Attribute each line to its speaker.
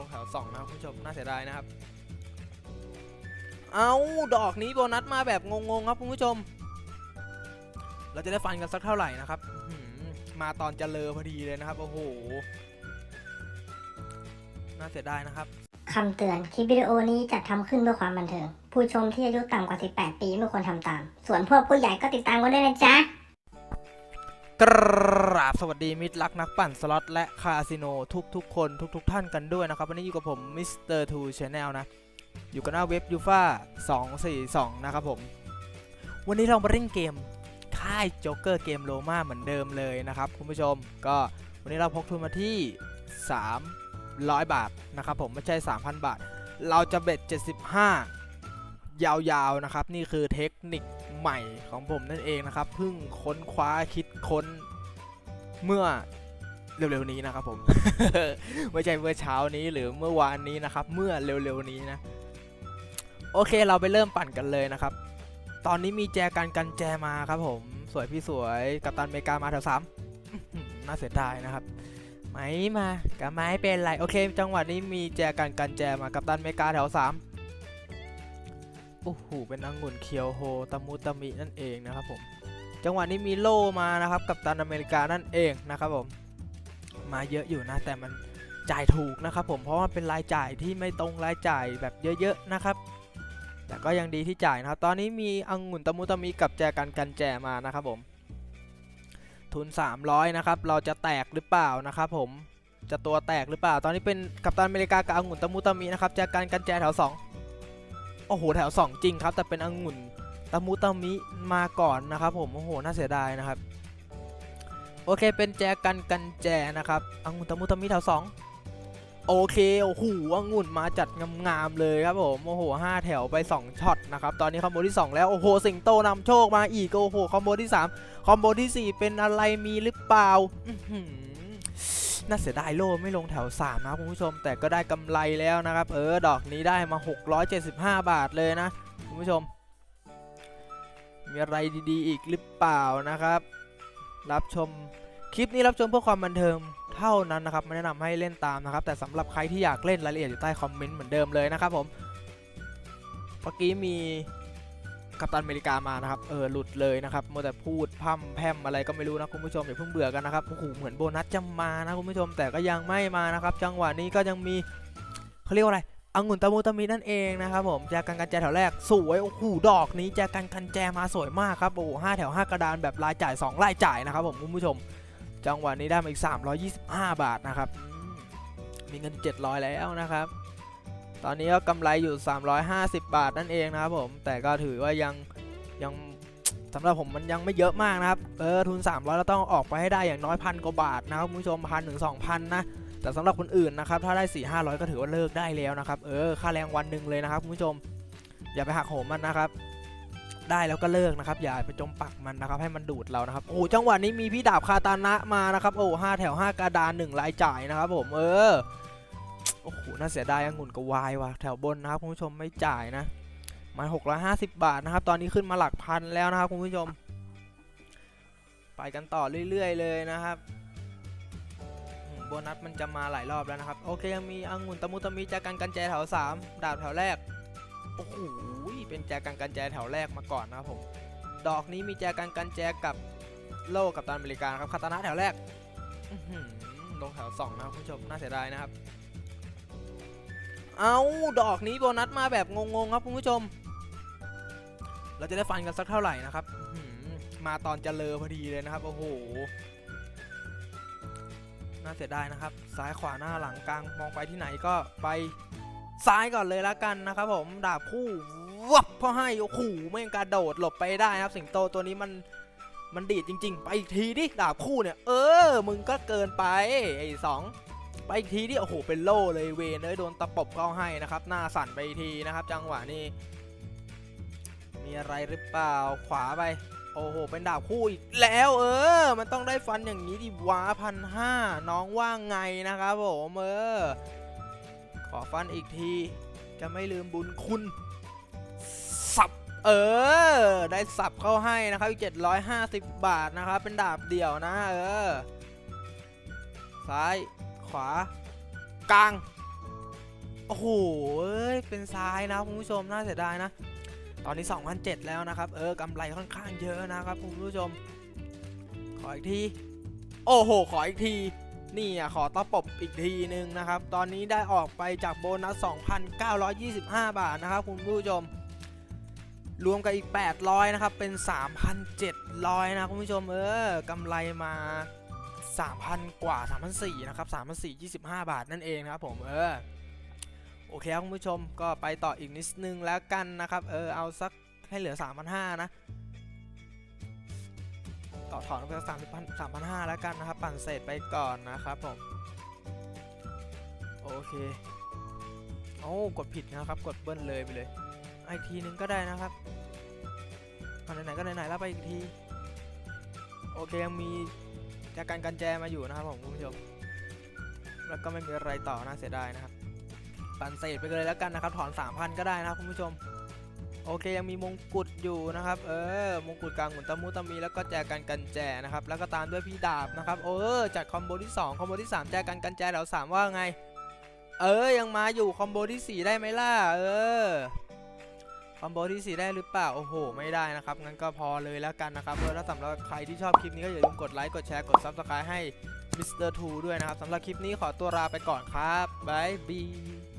Speaker 1: ลงแถวสองนะคุณผู้ชมน่าเสียดายนะครับ เอาดอกนี้โบนัสมาแบบงงๆครับคุณผู้ชม เราจะได้ฟันกันสักเท่าไหร่นะครับมาตอนจะเลอพอดีเลยนะครับ โอ้โห น่าเสียดายนะครับ
Speaker 2: คำเตือน คลิปวิดีโอนี้จัดทำขึ้นเพื่อความบันเทิง ผู้ชมที่อายุต่ำกว่า 18 ปีไม่ควรทำตาม ส่วนพวกผู้ใหญ่ก็ติดตามกันด้วยนะจ๊ะ
Speaker 1: กราบ สวัสดีมิตรรักนักปั่นสล็อตและคาสิโนทุกๆคนทุกๆท่านกันด้วยนะครับ วันนี้อยู่กับผมมิสเตอร์ทูชแนลนะ อยู่กับหน้าเว็บยูฟ่า242นะครับผม วันนี้เรามาเล่นเกมค่ายโจ๊กเกอร์เกมโลมาเหมือนเดิมเลยนะครับ คุณผู้ชมก็วันนี้เราพกทุนมาที่ 300 บาทนะครับผมไม่ใช่ 3,000 บาท เราจะเบ็ด 75 ยาวๆนะครับ นี่คือเทคนิคใหม่ของผมนั่นเองนะครับเพิ่งค้นคว้าคิดค้น เมื่อเร็วๆนี้นะครับผม ไม่ใช่เมื่อเช้านี้หรือเมื่อวานนี้นะครับ เมื่อเร็วๆนี้นะ โอเคเราไปเริ่มปั่นกันเลยนะครับ ตอนนี้มีแจกันกันแจมาครับผม สวยพี่สวยกัปตันอเมริกามาแถวสามอื้อหือน่าเสียดายนะครับไหมมากับไม้เป็นไร โอเค จังหวะนี้มีแจกันกันแจมากัปตันอเมริกาแถวสามโอ้โหเป็นองุ่นเคียวโฮตะมุตะมินั่นเองนะครับผม จังหวะนี้มีโล่มานะครับกับตันอเมริกานั่นเองนะครับผมมาเยอะอยู่นะแต่มันจ่ายถูกนะครับผมเพราะว่าเป็นรายจ่ายที่ไม่ตรงรายจ่ายแบบเยอะๆนะครับ แต่ก็ยังดีที่จ่ายนะครับ ตอนนี้มีองุ่นตะมุตะมิกับแจกันกันแจมานะครับผม ทุน 300นะครับเราจะแตกหรือเปล่านะครับผมจะตัวแตกหรือเปล่า ตอนนี้เป็นกัปตันอเมริกากับองุ่นตะมุตะมินะครับแจกันกันแจแถวสองโอ้โหแถว 2 จริงครับ แต่เป็นองุ่น ตะมุตะมิมาก่อนนะครับผมโอ้โหน่าเสียดายนะครับ โอเคเป็นแจกันกันแจนะครับองุ่นตะมุตะมิแถว2โอเคโอ้โหองุ่นมาจัดงามๆเลยครับผมโอ้โหห้าแถวไป 2ช็อตนะครับตอนนี้คอมโบที่ 2 แล้วโอ้โหสิงโตนำโชคมาอีกโอ้โหคอมโบที่ 3 คอมโบที่ 4 เป็นอะไรมีหรือเปล่าน่าเสียดายโล่ไม่ลงแถว 3 นะคุณผู้ชม แต่ก็ได้กำไรแล้วนะครับ เออ ดอกนี้ได้มา 675 บาทเลยนะคุณผู้ชม มีอะไรดีๆ อีกหรือเปล่านะครับ รับชมคลิปนี้รับชมเพื่อความบันเทิงเท่านั้นนะครับไม่แนะนำให้เล่นตามนะครับ แต่สำหรับใครที่อยากเล่นรายละเอียดอยู่ใต้คอมเมนต์เหมือนเดิมเลยนะครับผมเมื่อกี้มีกัปตันอเมริกามานะครับ เออ หลุดเลยนะครับมัวแต่พูดพร่ำแพร่มอะไรก็ไม่รู้นะคุณผู้ชมอย่าเพิ่งเบื่อกันนะครับ โอ้โห เหมือนโบนัสจะมานะคุณผู้ชม แต่ก็ยังไม่มานะครับ จังหวะนี้ก็ยังมีเขาเรียกว่าอะไร องุ่นตะมูตะมีนั่นเองนะครับผมแจกันกันแจแถวแรกสวยโอ้โหดอกนี้แจกันกันแจมาสวยมากครับโอ้โหห้าแถวห้ากระดานแบบรายจ่าย 2 รายจ่ายนะครับผมคุณผู้ชม จังหวะนี้ได้มาอีก 325 บาทนะครับมีเงิน 700 แล้วนะครับ ตอนนี้ก็กำไรอยู่ 350 บาทนั่นเองนะครับผมแต่ก็ถือว่ายังยังสำหรับผมมันยังไม่เยอะมากนะครับเออทุน 300เราต้องออกไปให้ได้อย่างน้อยพันกว่าบาทนะครับคุณผู้ชมพันถึง2,000นะ แต่สำหรับคนอื่นนะครับถ้าได้4 500 ก็ถือว่าเลิกได้แล้วนะครับเออค่าแรงวันหนึ่งเลยนะครับคุณผู้ชม อย่าไปหักโหมมันนะครับ ได้แล้วก็เลิกนะครับ อย่าไปจมปักมันนะครับ ให้มันดูดเรานะครับโอ้จังหวะนี้มีพี่ดาบคาตานะมานะครับโอ้ห้าแถวห้ากระดานหนึ่งรายจ่ายนะครับ ผมเออโอ้โหน่าเสียดายองุ่นกับวายว่ะแถวบนนะครับคุณผู้ชมไม่จ่ายนะมัน650 บาทนะครับ ตอนนี้ขึ้นมาหลักพันแล้วนะครับคุณผู้ชม ไปกันต่อเรื่อย ๆ เลยนะครับ โบนัสมันจะมาหลายรอบแล้วนะครับ โอเคยังมีองุ่นตะมุตะมิจากกันกันแจแถว 3 ดาบแถวแรก โอ้โหเป็นแจกันกันแจแถวแรกมาก่อนนะครับผม ดอกนี้มีแจกันกันแจกับโล่กับตันอเมริกานะครับคาตานะแถวแรกลงแถว2นะครับคุณผู้ชมน่าเสียดายนะครับ เอาดอกนี้โบนัสมาแบบงงๆครับคุณผู้ชม เราจะได้ฟันกันสักเท่าไหร่นะครับมาตอนจะเลอพอดีเลยนะครับ โอ้โห น่าเสียดายนะครับ ซ้ายขวาหน้าหลังกลางมองไปที่ไหนก็ไปซ้ายก่อนเลยละกันนะครับ ผมดาบคู่วับพอให้โอ้โหไม่งกระโดดหลบไปได้นะครับ สิงโตตัวนี้มันมันดีดจริง ๆ ไปอีกทีดิดาบคู่เนี่ย เออ มึงก็เกินไปไอ้สองไปอีกทีดิโอ้โหเป็นโล่เลยเวนเลยโดนตะปบเข้าให้นะครับ หน้าสั่นไปทีนะครับ จังหวะนี้มีอะไรหรือเปล่าขวาไป โอ้โห เป็นดาบคู่อีกแล้วเออ มันต้องได้ฟันอย่างนี้ดิวะพันห้าน้องว่างไงนะครับผมเออ ขอฟันอีกที จะไม่ลืมบุญคุณ สับ เออ ได้สับเข้าให้นะครับอีก 750 บาทนะครับ เป็นดาบเดี่ยวนะ เออ ซ้าย ขวา กลาง โอ้โหเอ้ยเป็นซ้ายนะคุณผู้ชมน่าเสียดายนะ ตอนนี้2,007แล้วนะครับ เออกำไรค่อนข้างเยอะนะครับคุณผู้ชม ขออีกที โอ้โห ขออีกทีนี่อะขอตะปบอีกทีหนึ่งนะครับ ตอนนี้ได้ออกไปจากโบนัส 2,925 บาทนะครับคุณผู้ชม รวมกับอีก 800 นะครับ เป็น 3,700 นะคุณผู้ชม เออกำไรมา 3,000 กว่า 3,400 นะครับ 3,425 บาทนั่นเองนะครับผม เออ โอเคครับคุณผู้ชมก็ไปต่ออีกนิดนึงแล้วกันนะครับเออเอาสักให้เหลือ 3,500 นะ ต่อถอนไปสัก3,000 3,500แล้วกันนะครับ ปั่นเศษไปก่อนนะครับผม โอเคโอ้กดผิดนะครับ กดเบิ้ลเลยไปเลยอีกทีนึงก็ได้นะครับเอาไหนๆก็ไหนๆแล้วไปอีกที โอเคยังมีจากการกันแจมาอยู่นะครับผมคุณผู้ชมแล้วก็ไม่มีอะไรต่อน่าเสียดายนะครับ ปันเศษไปเลยแล้วกันนะครับ ถอน 3,000 ก็ได้นะครับคุณผู้ชม โอเคยังมีมงกุฎอยู่นะครับ เออ มงกุฎกลางหมุนตะมุตะมีแล้วก็แจกันกันแจนะครับ แล้วก็ตามด้วยพี่ดาบนะครับ เออ จัดคอมโบที่ 2 คอมโบที่ 3 แจกันกันแจแถว3ว่าไง เออ ยังมาอยู่คอมโบที่ 4 ได้ไหมล่ะ เออ คอมโบที่ 4 ได้หรือเปล่า โอ้โห ไม่ได้นะครับ งั้นก็พอเลยแล้วกันนะครับเออถ้าสำหรับใครที่ชอบคลิปนี้ก็อย่าลืมกดไลค์ กดแชร์ กด Subscribe ให้ Mr. 2ด้วยนะครับ สำหรับคลิปนี้ขอตัวลาไปก่อนครับบายบาย